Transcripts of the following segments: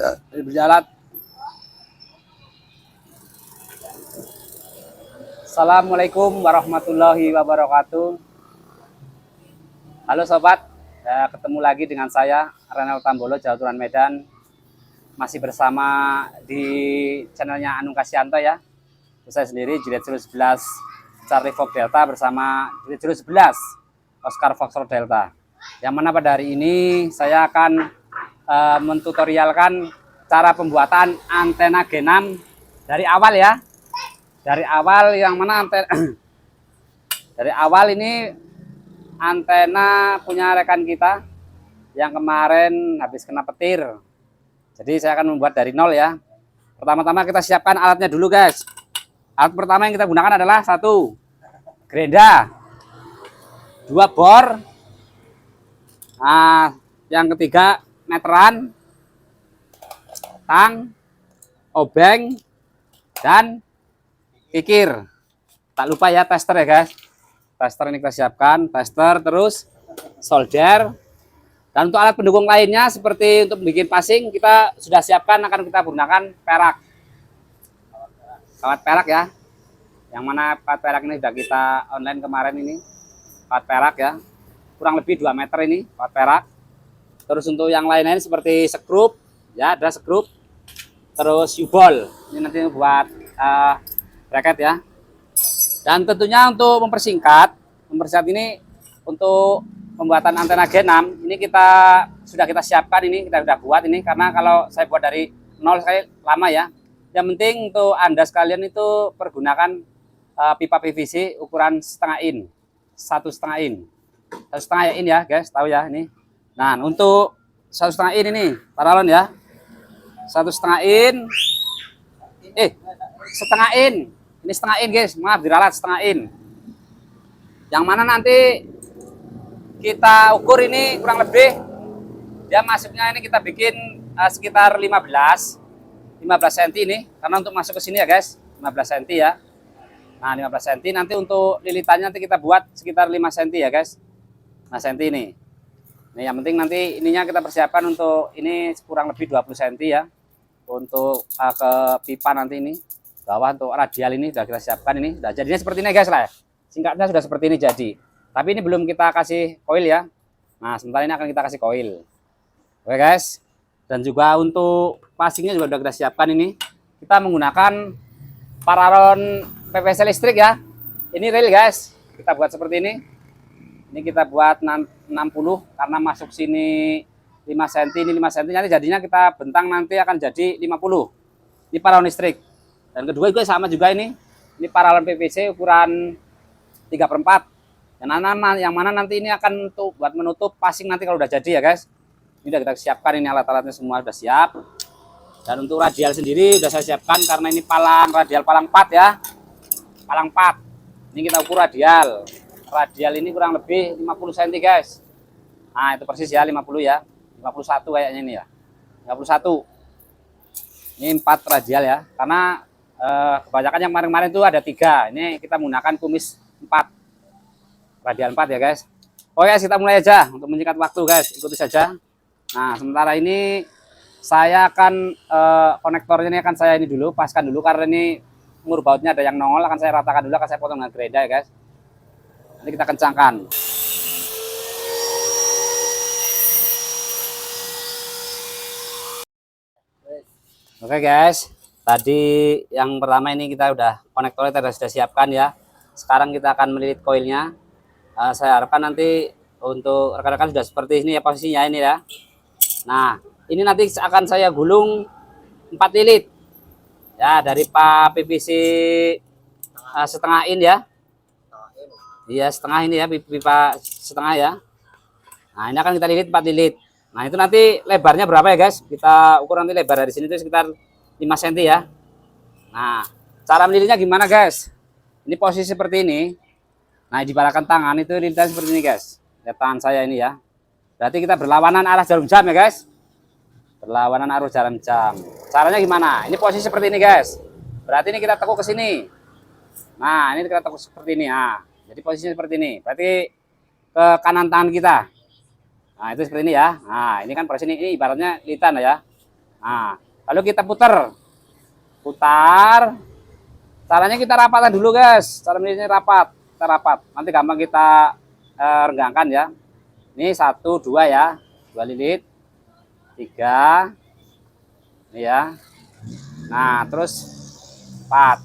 Ya, berjalan. Assalamualaikum warahmatullahi wabarakatuh. Halo sobat, ya, ketemu lagi dengan saya Renal Tambolo Jauturan Medan. Masih bersama di channelnya Anung Kasianto ya. Saya sendiri Juliet 11 Charlie Fox Delta bersama Juliet 11 Oscar Foxtrot Delta. Yang mana pada hari ini saya akan uh, mentutorialkan cara pembuatan antena G6 dari awal ya. Dari awal yang mana antena dari awal ini antena punya rekan kita yang kemarin habis kena petir. Jadi saya akan membuat dari nol ya. Pertama-tama kita siapkan alatnya dulu guys. Alat pertama yang kita gunakan adalah satu gerenda, dua bor, nah, yang ketiga meteran, tang, obeng, dan kikir. Tak lupa ya tester ya guys. Tester ini kita siapkan, tester terus solder. Dan untuk alat pendukung lainnya seperti untuk bikin passing kita sudah siapkan akan kita gunakan perak. Kawat perak ya. Yang mana kawat perak ini sudah kita online kemarin ini. Kawat perak ya. Kurang lebih 2 meter ini kawat perak. Terus untuk yang lain-lain seperti skrup ya ada skrup. Terus U-ball. Ini nanti buat uh, bracket ya. Dan tentunya untuk mempersingkat, mempersingkat ini untuk pembuatan antena G6 ini kita sudah kita siapkan ini kita sudah buat ini karena kalau saya buat dari nol sekali lama ya. Yang penting untuk anda sekalian itu pergunakan uh, pipa PVC ukuran setengah in, satu setengah in, satu setengah in ya guys, tahu ya ini. Nah untuk satu setengah in ini paralon ya, satu setengah in, eh setengah in, ini setengah in guys, maaf diralat setengah in. Yang mana nanti kita ukur ini kurang lebih. Dia masuknya ini kita bikin uh, sekitar 15 15 cm ini. Karena untuk masuk ke sini ya guys. 15 cm ya. Nah 15 cm. Nanti untuk lilitannya nanti kita buat sekitar 5 cm ya guys. 5 cm ini ini yang penting nanti ininya kita persiapkan untuk ini kurang lebih 20 cm ya untuk uh, ke pipa nanti ini bawah untuk radial ini sudah kita siapkan ini sudah jadinya seperti ini guys lah ya. singkatnya sudah seperti ini jadi tapi ini belum kita kasih koil ya. Nah, sementara ini akan kita kasih koil. Oke guys. Dan juga untuk passingnya juga sudah kita siapkan ini. Kita menggunakan pararon PVC listrik ya. Ini rel guys. Kita buat seperti ini. Ini kita buat 60 karena masuk sini 5 cm, ini 5 cm. Nanti jadinya kita bentang nanti akan jadi 50. Ini pararon listrik. Dan kedua juga sama juga ini. Ini pararon PVC ukuran 3 per 4 yang mana, yang mana nanti ini akan untuk buat menutup passing nanti kalau udah jadi ya guys. Ini udah kita siapkan ini alat-alatnya semua sudah siap. Dan untuk radial sendiri udah saya siapkan karena ini palang radial palang 4 ya. Palang 4. Ini kita ukur radial. Radial ini kurang lebih 50 cm guys. Nah itu persis ya 50 ya. 51 kayaknya ini ya. 51. Ini 4 radial ya. Karena eh, kebanyakan yang kemarin-kemarin itu ada tiga. Ini kita menggunakan kumis 4 radial 4 ya guys oke kita mulai aja untuk menyingkat waktu guys ikuti saja nah sementara ini saya akan uh, konektornya ini akan saya ini dulu paskan dulu karena ini mur bautnya ada yang nongol akan saya ratakan dulu akan saya potong dengan gereda ya guys nanti kita kencangkan. Oke guys, tadi yang pertama ini kita udah konektornya kita sudah siapkan ya. Sekarang kita akan melilit koilnya. Uh, saya harapkan nanti untuk rekan-rekan sudah seperti ini ya posisinya ini ya. Nah ini nanti akan saya gulung 4 lilit. Ya dari PVC uh, setengah in ya iya setengah ini ya pipa setengah ya nah ini akan kita lilit 4 lilit nah itu nanti lebarnya berapa ya guys kita ukur nanti lebar dari sini itu sekitar 5 cm ya nah cara melilitnya gimana guys ini posisi seperti ini Nah, dibalakan tangan itu lintas seperti ini, guys. Lihat tangan saya ini ya. Berarti kita berlawanan arah jarum jam ya, guys. Berlawanan arah jarum jam. Caranya gimana? Ini posisi seperti ini, guys. Berarti ini kita tekuk ke sini. Nah, ini kita tekuk seperti ini. Nah, jadi posisinya seperti ini. Berarti ke kanan tangan kita. Nah, itu seperti ini ya. Nah, ini kan posisi ini, ini ibaratnya litan ya. Nah, lalu kita putar. Putar. Caranya kita rapatan dulu, guys. Cara ini rapat. Kita rapat. Nanti gampang kita eh, renggangkan ya. Ini satu, dua ya. Dua lilit. Tiga. Ini ya. Nah, terus empat.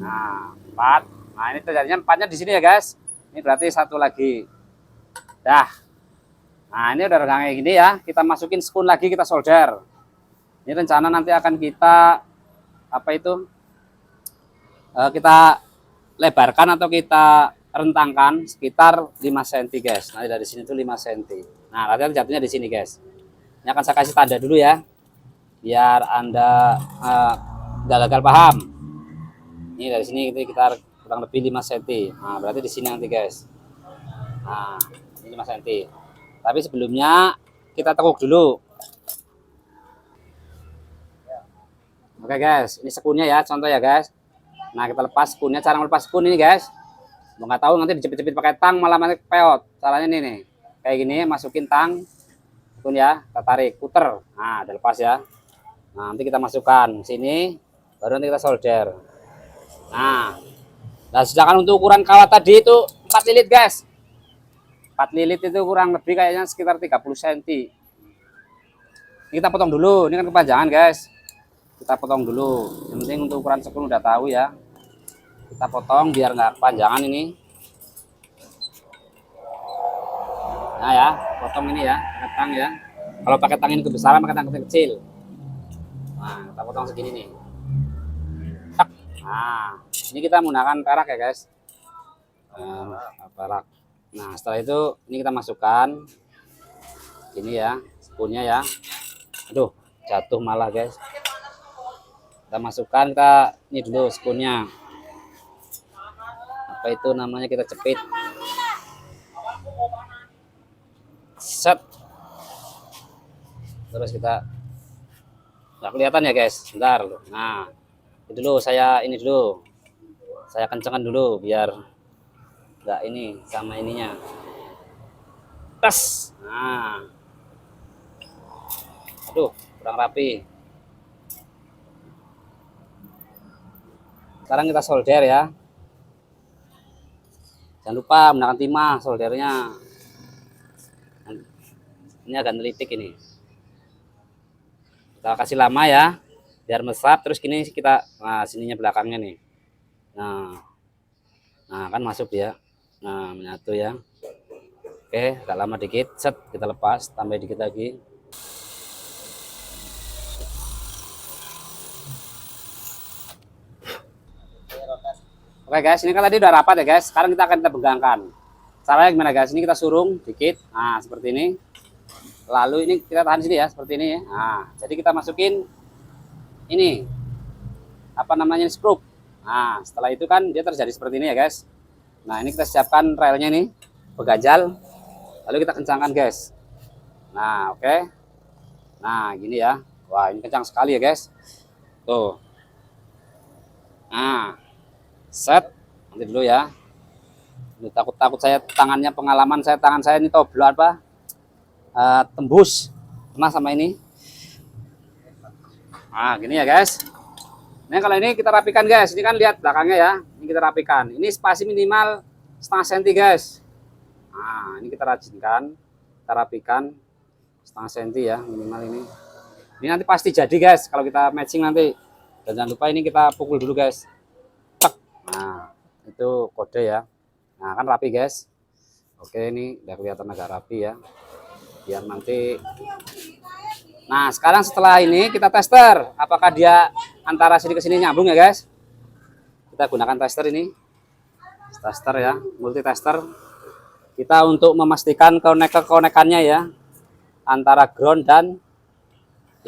Nah, empat. Nah, ini terjadinya empatnya di sini ya, guys. Ini berarti satu lagi. Dah. Nah, ini udah kayak gini ya. Kita masukin spoon lagi, kita solder. Ini rencana nanti akan kita apa itu? eh, kita lebarkan atau kita rentangkan sekitar 5 cm, guys. Nanti dari sini tuh 5 cm. Nah, latihan jatuhnya di sini, guys. Ini akan saya kasih tanda dulu ya. Biar Anda eh, nggak gagal paham. Ini dari sini kita kurang lebih 5 cm. Nah, berarti di sini nanti, guys. Nah, ini 5 cm. Tapi sebelumnya kita tekuk dulu. Oke guys, ini sekunnya ya, contoh ya guys. Nah kita lepas sekunnya, cara melepas sekun ini guys. Mau nggak tahu nanti dijepit-jepit pakai tang malah nanti peot. Caranya ini nih, kayak gini masukin tang, sekun ya, kita tarik, puter. Nah udah lepas ya. Nah nanti kita masukkan sini, baru nanti kita solder. Nah, nah sedangkan untuk ukuran kawat tadi itu 4 lilit guys. 4 lilit itu kurang lebih kayaknya sekitar 30 cm. Ini kita potong dulu, ini kan kepanjangan guys. Kita potong dulu. Yang penting untuk ukuran sekun udah tahu ya. Kita potong biar nggak kepanjangan ini. Nah ya, potong ini ya, pakai tang ya. Kalau pakai tang ini kebesaran, pakai tang kecil. Nah, kita potong segini nih. Nah, ini kita menggunakan perak ya guys. Nah, perak. Nah, setelah itu ini kita masukkan ini ya, spoonnya ya. Aduh, jatuh malah guys. Kita masukkan kita ini dulu spoonnya. Apa itu namanya kita cepit. Set. Terus kita nggak kelihatan ya guys. Bentar. Nah, dulu saya ini dulu. Saya kencangkan dulu biar nggak ini sama ininya. Tes. Nah. Aduh kurang rapi. Sekarang kita solder ya. Jangan lupa menggunakan timah soldernya. Ini agak nelitik ini kita kasih lama ya biar mesap terus gini kita nah sininya belakangnya nih nah nah kan masuk dia Nah, menyatu ya. Oke, agak lama dikit. Set, kita lepas, tambah dikit lagi. Oke guys, ini kan tadi udah rapat ya guys. Sekarang kita akan kita pegangkan. Caranya gimana guys? Ini kita surung dikit. Nah, seperti ini. Lalu ini kita tahan sini ya, seperti ini ya. Nah, jadi kita masukin ini. Apa namanya? Skrup. Nah, setelah itu kan dia terjadi seperti ini ya guys. Nah ini kita siapkan relnya nih, peganjal, lalu kita kencangkan guys. Nah oke, okay. nah gini ya, wah ini kencang sekali ya guys. Tuh, nah set, nanti dulu ya. Ini takut-takut saya tangannya pengalaman saya tangan saya ini toblo apa, uh, tembus, pernah sama ini. Nah gini ya guys. Nah kalau ini kita rapikan guys, ini kan lihat belakangnya ya, ini kita rapikan. Ini spasi minimal setengah senti guys. Nah ini kita rajinkan, kita rapikan setengah senti ya minimal ini. Ini nanti pasti jadi guys kalau kita matching nanti. Dan jangan lupa ini kita pukul dulu guys. Tek. Nah itu kode ya. Nah kan rapi guys. Oke ini udah kelihatan agak rapi ya. Biar nanti Nah, sekarang setelah ini kita tester apakah dia antara sini ke sini nyambung ya, guys. Kita gunakan tester ini. Tester ya, multi tester. Kita untuk memastikan konek-konekannya ya antara ground dan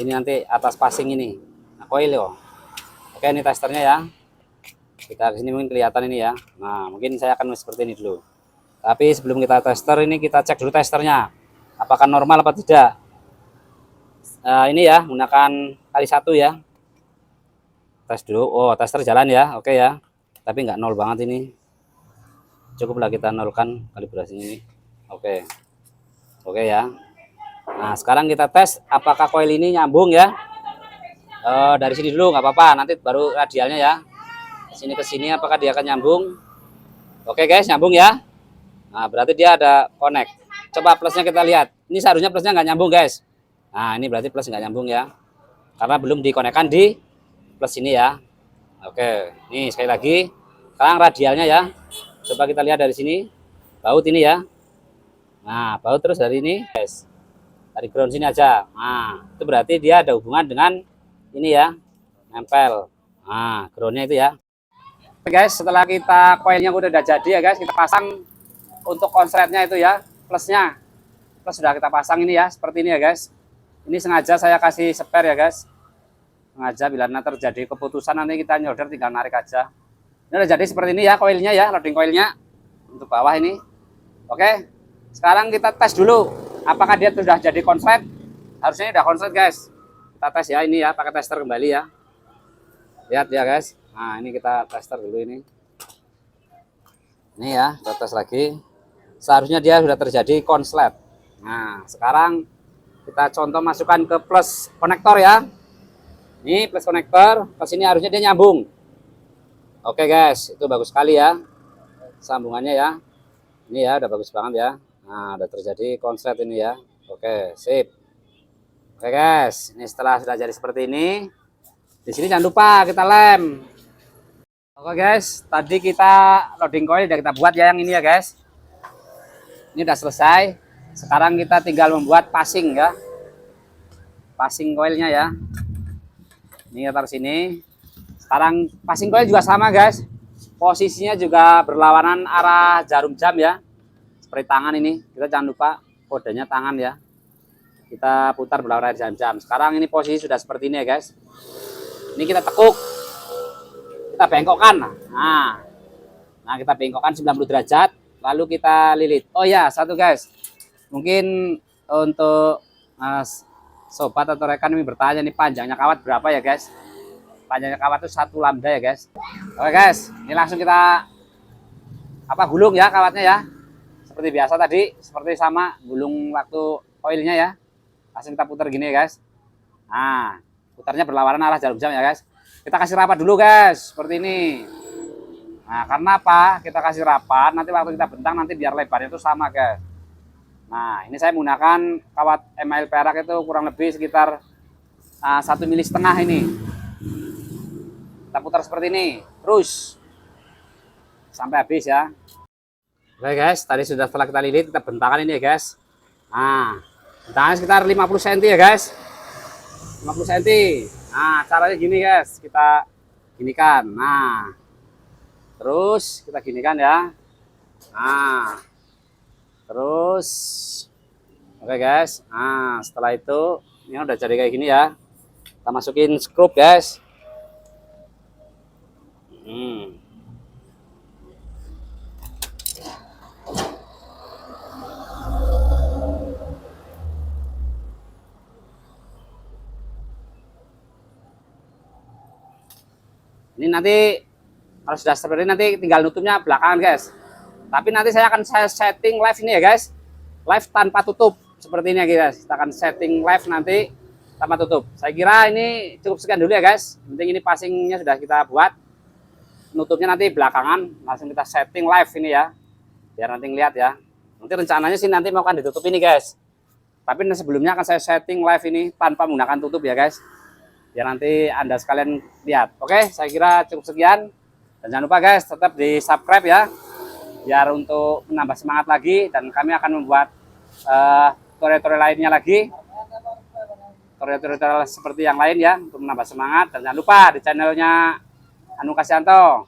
ini nanti atas passing ini. Nah, coil yo. Oke, ini testernya ya. Kita ke sini mungkin kelihatan ini ya. Nah, mungkin saya akan seperti ini dulu. Tapi sebelum kita tester ini kita cek dulu testernya. Apakah normal apa tidak? Nah, ini ya menggunakan kali satu ya tes dulu oh tester jalan ya oke ya tapi nggak nol banget ini cukuplah kita nolkan kalibrasi ini oke oke ya Nah, sekarang kita tes apakah coil ini nyambung ya. Eh, dari sini dulu nggak apa-apa, nanti baru radialnya ya. Sini ke sini apakah dia akan nyambung? Oke guys, nyambung ya. Nah, berarti dia ada connect. Coba plusnya kita lihat. Ini seharusnya plusnya nggak nyambung guys. Nah, ini berarti plus nggak nyambung ya. Karena belum dikonekkan di plus ini ya. Oke, ini sekali lagi. Sekarang radialnya ya. Coba kita lihat dari sini. Baut ini ya. Nah, baut terus dari ini, guys. Dari ground sini aja. Nah, itu berarti dia ada hubungan dengan ini ya. Nempel. Nah, groundnya itu ya. Oke guys, setelah kita koilnya udah udah jadi ya guys, kita pasang untuk konsletnya itu ya, plusnya. Plus sudah kita pasang ini ya, seperti ini ya guys. Ini sengaja saya kasih spare ya guys. Sengaja bila terjadi keputusan nanti kita nyolder tinggal narik aja. Ini udah jadi seperti ini ya koilnya ya, loading koilnya untuk bawah ini. Oke, sekarang kita tes dulu apakah dia sudah jadi konslet. Harusnya udah konslet guys. Kita tes ya ini ya, pakai tester kembali ya. Lihat ya guys. Nah ini kita tester dulu ini. Ini ya, kita tes lagi. Seharusnya dia sudah terjadi konslet. Nah sekarang kita contoh masukkan ke plus konektor ya. Ini plus konektor, ke sini harusnya dia nyambung. Oke guys, itu bagus sekali ya. Sambungannya ya. Ini ya, udah bagus banget ya. Nah, udah terjadi konslet ini ya. Oke, sip. Oke guys, ini setelah sudah jadi seperti ini, di sini jangan lupa kita lem. Oke guys, tadi kita loading coil udah kita buat ya yang ini ya guys. Ini udah selesai. Sekarang kita tinggal membuat passing ya. Passing coilnya ya. Ini kita taruh sini. Sekarang passing coil juga sama guys. Posisinya juga berlawanan arah jarum jam ya. Seperti tangan ini. Kita jangan lupa kodenya tangan ya. Kita putar berlawanan arah jarum jam. Sekarang ini posisi sudah seperti ini ya guys. Ini kita tekuk. Kita bengkokkan. Nah. Nah, kita bengkokkan 90 derajat. Lalu kita lilit. Oh ya, satu guys. Mungkin untuk uh, sobat atau rekan ini bertanya nih panjangnya kawat berapa ya guys? Panjangnya kawat itu satu lambda ya guys. Oke guys, ini langsung kita apa gulung ya kawatnya ya. Seperti biasa tadi, seperti sama gulung waktu oilnya ya. Langsung kita putar gini ya guys. Nah, putarnya berlawanan arah jarum jam ya guys. Kita kasih rapat dulu guys, seperti ini. Nah, karena apa? Kita kasih rapat, nanti waktu kita bentang nanti biar lebarnya itu sama guys. Nah, ini saya menggunakan kawat email perak itu kurang lebih sekitar satu mili setengah ini. Kita putar seperti ini, terus sampai habis ya. Oke guys, tadi sudah setelah kita lilit, kita bentangkan ini ya guys. Nah, bentangnya sekitar 50 cm ya guys. 50 cm. Nah, caranya gini guys, kita ginikan. Nah, terus kita ginikan ya. Nah, terus oke guys. Nah, setelah itu ini udah jadi kayak gini ya. Kita masukin skrup guys. Hmm. Ini nanti kalau sudah seperti ini nanti tinggal nutupnya belakangan guys. Tapi nanti saya akan saya setting live ini ya guys. Live tanpa tutup seperti ini ya guys. Kita akan setting live nanti tanpa tutup. Saya kira ini cukup sekian dulu ya guys. Penting ini passingnya sudah kita buat. Nutupnya nanti belakangan langsung kita setting live ini ya. Biar nanti lihat ya. Nanti rencananya sih nanti mau akan ditutup ini guys. Tapi sebelumnya akan saya setting live ini tanpa menggunakan tutup ya guys biar nanti anda sekalian lihat oke saya kira cukup sekian dan jangan lupa guys tetap di subscribe ya biar untuk menambah semangat lagi dan kami akan membuat tutorial-tutorial uh, lainnya lagi tutorial-tutorial seperti yang lain ya untuk menambah semangat dan jangan lupa di channelnya Anu Kasyanto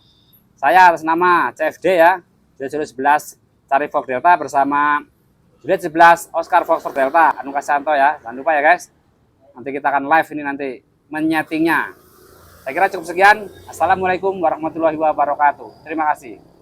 saya atas nama CFD ya Juliet 11 cari Fox Delta bersama Juliet 11 Oscar Fox Delta Anu Kasyanto ya jangan lupa ya guys nanti kita akan live ini nanti menyetingnya. Saya kira cukup sekian. Assalamualaikum warahmatullahi wabarakatuh. Terima kasih.